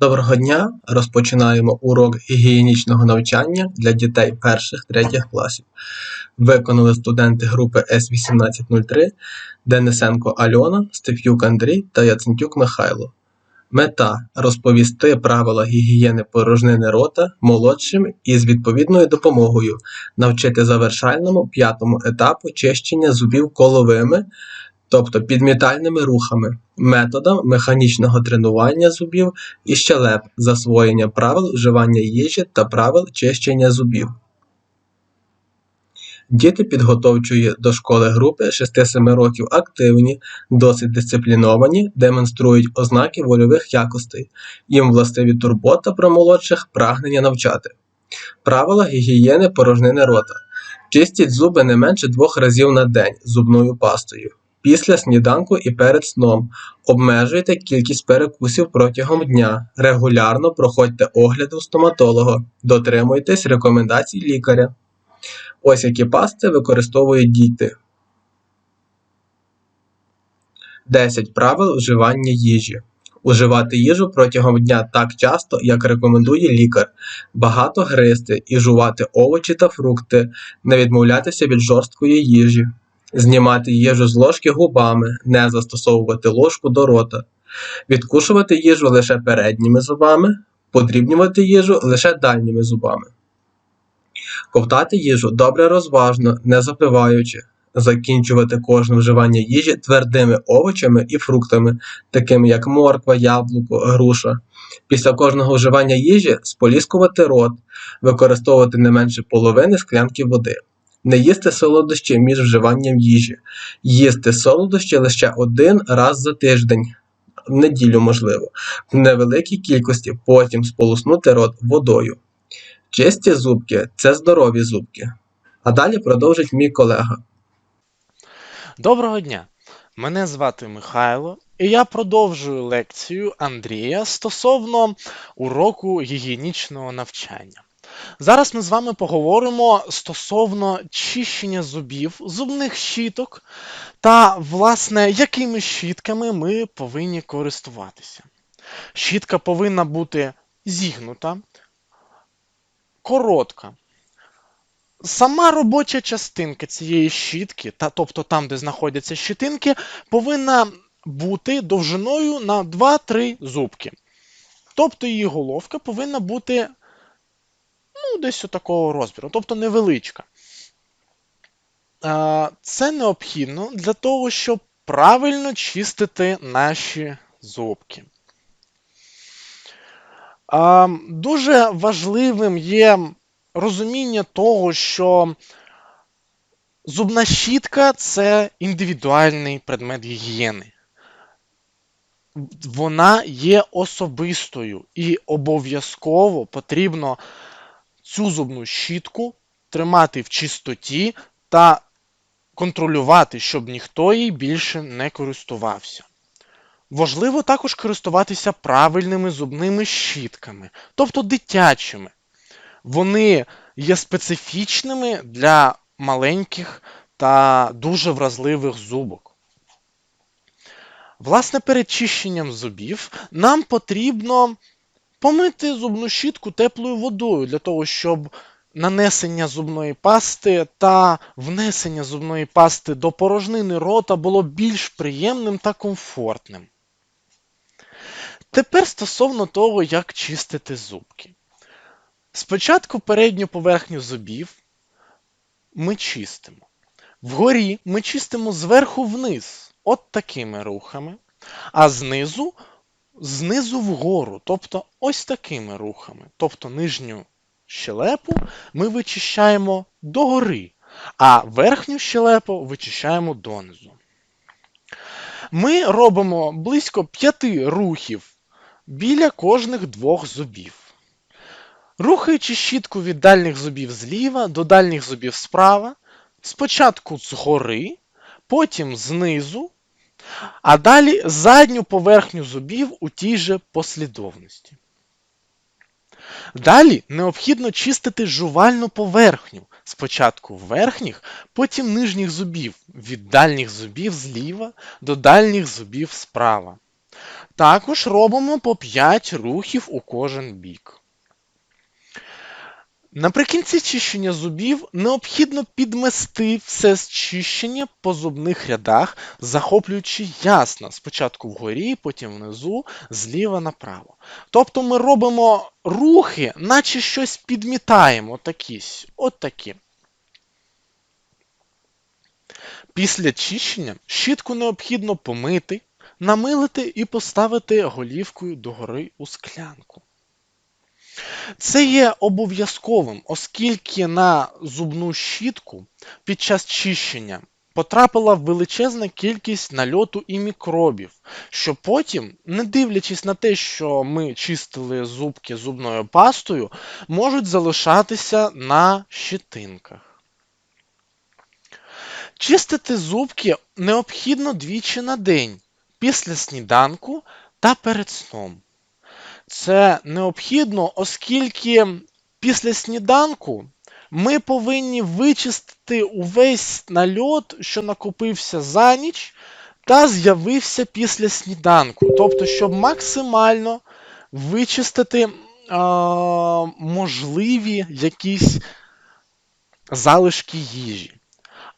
Доброго дня! Розпочинаємо урок гігієнічного навчання для дітей перших-третіх класів. Виконали студенти групи С1803 Денисенко Альона, Стеф'юк Андрій та Яцентюк Михайло. Мета розповісти правила гігієни порожнини рота молодшим із відповідною допомогою, навчити завершальному п'ятому етапу чищення зубів коловими, тобто підмітальними рухами, методам механічного тренування зубів і щелеп, засвоєння правил вживання їжі та правил чищення зубів. Діти підготовчої до школи групи 6-7 років активні, досить дисципліновані, демонструють ознаки вольових якостей. Їм властиві турбота про молодших, прагнення навчати. Правила гігієни порожнини рота. Чистіть зуби не менше двох разів на день зубною пастою. Після сніданку і перед сном. Обмежуйте кількість перекусів протягом дня. Регулярно проходьте огляди у стоматолога. Дотримуйтесь рекомендацій лікаря. Ось які пасти використовують діти. 10 правил вживання їжі. Уживати їжу протягом дня так часто, як рекомендує лікар. Багато гризти і жувати овочі та фрукти, не відмовлятися від жорсткої їжі. Знімати їжу з ложки губами, не застосовувати ложку до рота. Відкушувати їжу лише передніми зубами, подрібнювати їжу лише дальніми зубами. Ковтати їжу добре розважно, не запиваючи. Закінчувати кожне вживання їжі твердими овочами і фруктами, такими як морква, яблуко, груша. Після кожного вживання їжі споліскувати рот, використовувати не менше половини склянки води. Не їсти солодощі між вживанням їжі. Їсти солодощі лише один раз за тиждень, в неділю можливо, в невеликій кількості, потім сполоснути рот водою. Чисті зубки це здорові зубки. А далі продовжить мій колега. Доброго дня! Мене звати Михайло, і я продовжую лекцію Андрія стосовно уроку гігієнічного навчання. Зараз ми з вами поговоримо стосовно чищення зубів, зубних щіток та, власне, якими щітками ми повинні користуватися. Щітка повинна бути зігнута, коротка. Сама робоча частинка цієї щітки, та, тобто там, де знаходяться щитинки, повинна бути довжиною на 2-3 зубки. Тобто її головка повинна бути ну, десь такого розміру, тобто невеличка. Це необхідно для того, щоб правильно чистити наші зубки. Дуже важливим є розуміння того, що зубна щітка це індивідуальний предмет гігієни. Вона є особистою і обов'язково потрібно цю зубну щітку тримати в чистоті та контролювати, щоб ніхто їй більше не користувався. Важливо також користуватися правильними зубними щітками, тобто дитячими. Вони є специфічними для маленьких та дуже вразливих зубок. Власне, перед чищенням зубів нам потрібно помити зубну щітку теплою водою для того, щоб нанесення зубної пасти та внесення зубної пасти до порожнини рота було більш приємним та комфортним. Тепер стосовно того, як чистити зубки. Спочатку передню поверхню зубів ми чистимо. Вгорі ми чистимо зверху вниз, от такими рухами, а знизу знизу вгору, тобто ось такими рухами. Тобто нижню щелепу ми вичищаємо догори, а верхню щелепу вичищаємо донизу. Ми робимо близько п'яти рухів біля кожних двох зубів. Рухаючи щітку від дальніх зубів зліва до дальніх зубів справа, спочатку згори, потім знизу, а далі задню поверхню зубів у тій же послідовності. Далі необхідно чистити жувальну поверхню. Спочатку верхніх, потім нижніх зубів, від дальніх зубів зліва до дальніх зубів справа. Також робимо по 5 рухів у кожен бік. Наприкінці чищення зубів необхідно підмести все зчищення по зубних рядах, захоплюючи ясно спочатку вгорі, потім внизу, зліва направо. Тобто ми робимо рухи, наче щось підмітаємо, такі, с- от такі. Після чищення щітку необхідно помити, намилити і поставити голівкою догори у склянку. Це є обов'язковим, оскільки на зубну щітку під час чищення потрапила величезна кількість нальоту і мікробів, що потім, не дивлячись на те, що ми чистили зубки зубною пастою, можуть залишатися на щитинках. Чистити зубки необхідно двічі на день після сніданку та перед сном. Це необхідно, оскільки після сніданку ми повинні вичистити увесь нальот, що накопився за ніч, та з'явився після сніданку. Тобто, щоб максимально вичистити е, можливі якісь залишки їжі.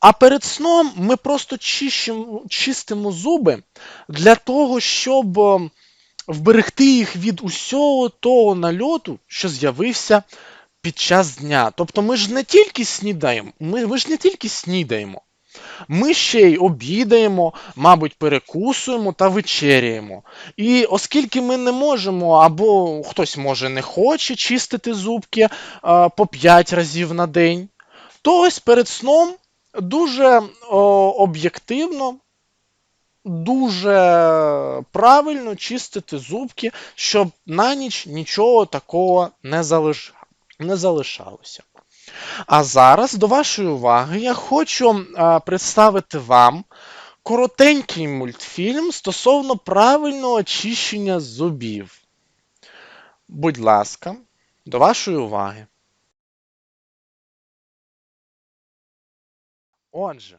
А перед сном ми просто чищимо, чистимо зуби для того, щоб вберегти їх від усього того нальоту, що з'явився під час дня. Тобто ми ж не тільки снідаємо, ми, ми ж не тільки снідаємо. Ми ще й обідаємо, мабуть, перекусуємо та вечеряємо. І оскільки ми не можемо, або хтось може не хоче чистити зубки а, по 5 разів на день, то ось перед сном дуже об'єктивно дуже правильно чистити зубки, щоб на ніч нічого такого не, залиш... не залишалося. А зараз до вашої уваги я хочу представити вам коротенький мультфільм стосовно правильного очищення зубів. Будь ласка, до вашої уваги. Отже,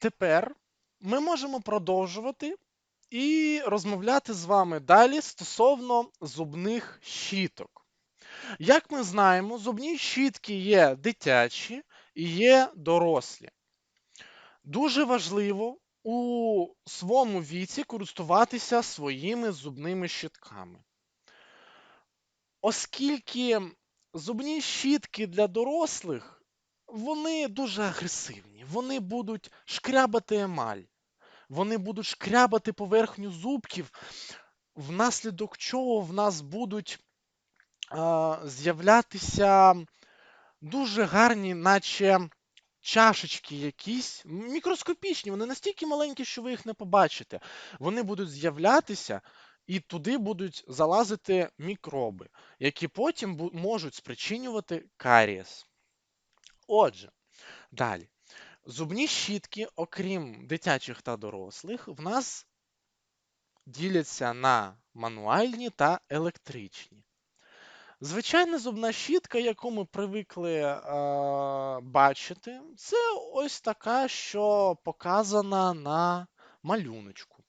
тепер ми можемо продовжувати і розмовляти з вами далі стосовно зубних щіток. Як ми знаємо, зубні щітки є дитячі і є дорослі. Дуже важливо у своєму віці користуватися своїми зубними щітками. Оскільки зубні щітки для дорослих вони дуже агресивні, вони будуть шкрябати емаль, вони будуть шкрябати поверхню зубків, внаслідок чого в нас будуть а, з'являтися дуже гарні, наче чашечки якісь, мікроскопічні, вони настільки маленькі, що ви їх не побачите. Вони будуть з'являтися. І туди будуть залазити мікроби, які потім можуть спричинювати карієс. Отже, далі. Зубні щітки, окрім дитячих та дорослих, в нас діляться на мануальні та електричні. Звичайна зубна щітка, яку ми привикли е, бачити, це ось така, що показана на малюночку.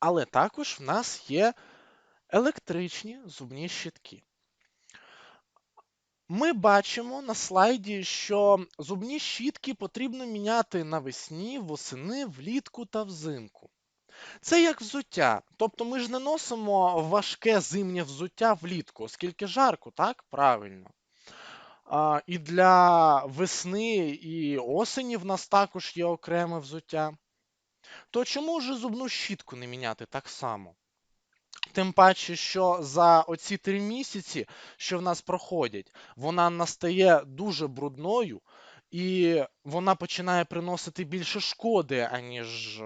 Але також в нас є електричні зубні щітки. Ми бачимо на слайді, що зубні щітки потрібно міняти навесні, восени, влітку та взимку. Це як взуття. Тобто ми ж не носимо важке зимнє взуття влітку, оскільки жарко, так? Правильно. А, і для весни і осені в нас також є окреме взуття. То чому ж зубну щітку не міняти так само? Тим паче, що за оці три місяці, що в нас проходять, вона настає дуже брудною, і вона починає приносити більше шкоди, аніж е,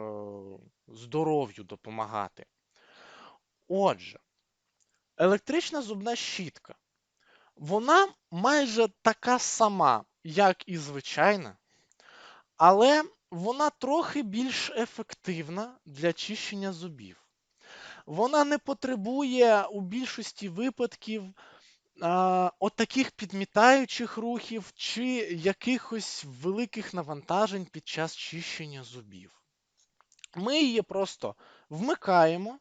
здоров'ю допомагати. Отже, електрична зубна щітка, вона майже така сама, як і звичайна, але вона трохи більш ефективна для чищення зубів. Вона не потребує у більшості випадків а, от таких підмітаючих рухів чи якихось великих навантажень під час чищення зубів. Ми її просто вмикаємо,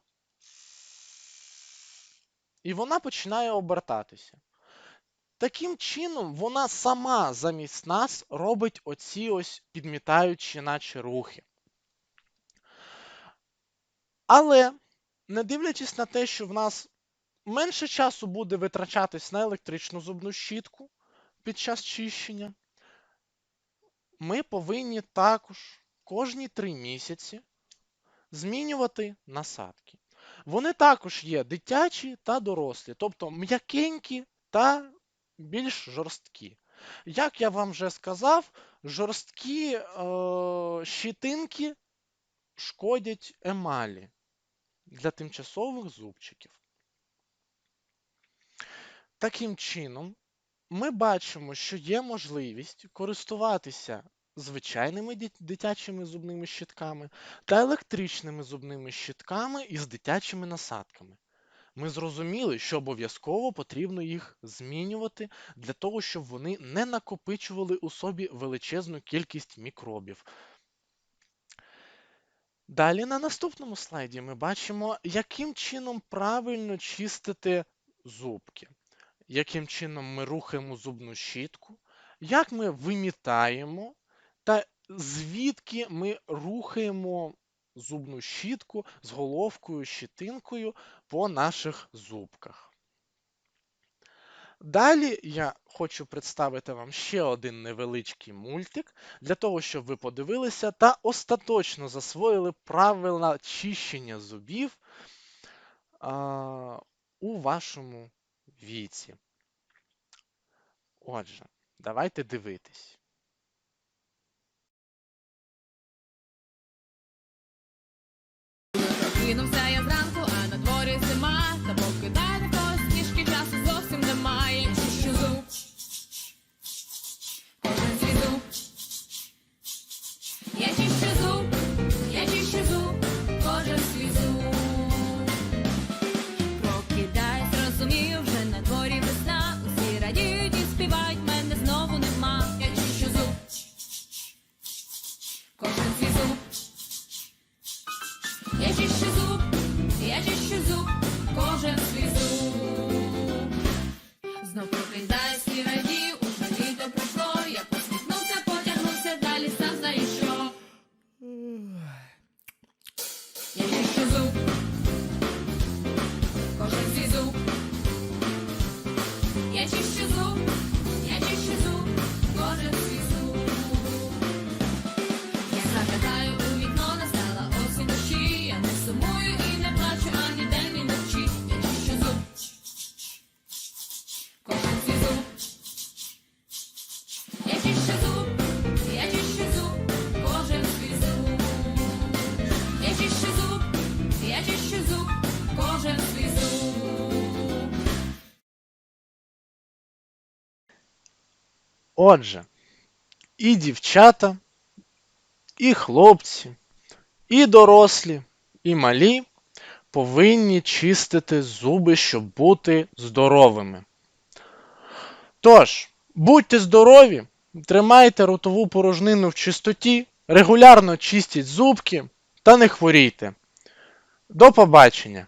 і вона починає обертатися. Таким чином, вона сама замість нас робить оці ось підмітаючі наче рухи. Але, не дивлячись на те, що в нас менше часу буде витрачатись на електричну зубну щітку під час чищення, ми повинні також кожні 3 місяці змінювати насадки. Вони також є дитячі та дорослі, тобто м'якенькі та більш жорсткі. Як я вам вже сказав, жорсткі е, щитинки шкодять емалі для тимчасових зубчиків. Таким чином, ми бачимо, що є можливість користуватися звичайними дитячими зубними щітками та електричними зубними щітками із дитячими насадками. Ми зрозуміли, що обов'язково потрібно їх змінювати для того, щоб вони не накопичували у собі величезну кількість мікробів. Далі на наступному слайді ми бачимо, яким чином правильно чистити зубки, яким чином ми рухаємо зубну щітку, як ми вимітаємо, та звідки ми рухаємо зубну щітку з головкою, щитинкою по наших зубках. Далі я хочу представити вам ще один невеличкий мультик для того, щоб ви подивилися та остаточно засвоїли правила чищення зубів а, у вашому віці. Отже, давайте дивитись. Кинувся я зранку, Отже, і дівчата, і хлопці, і дорослі, і малі повинні чистити зуби, щоб бути здоровими. Тож, будьте здорові, тримайте ротову порожнину в чистоті, регулярно чистіть зубки та не хворійте. До побачення!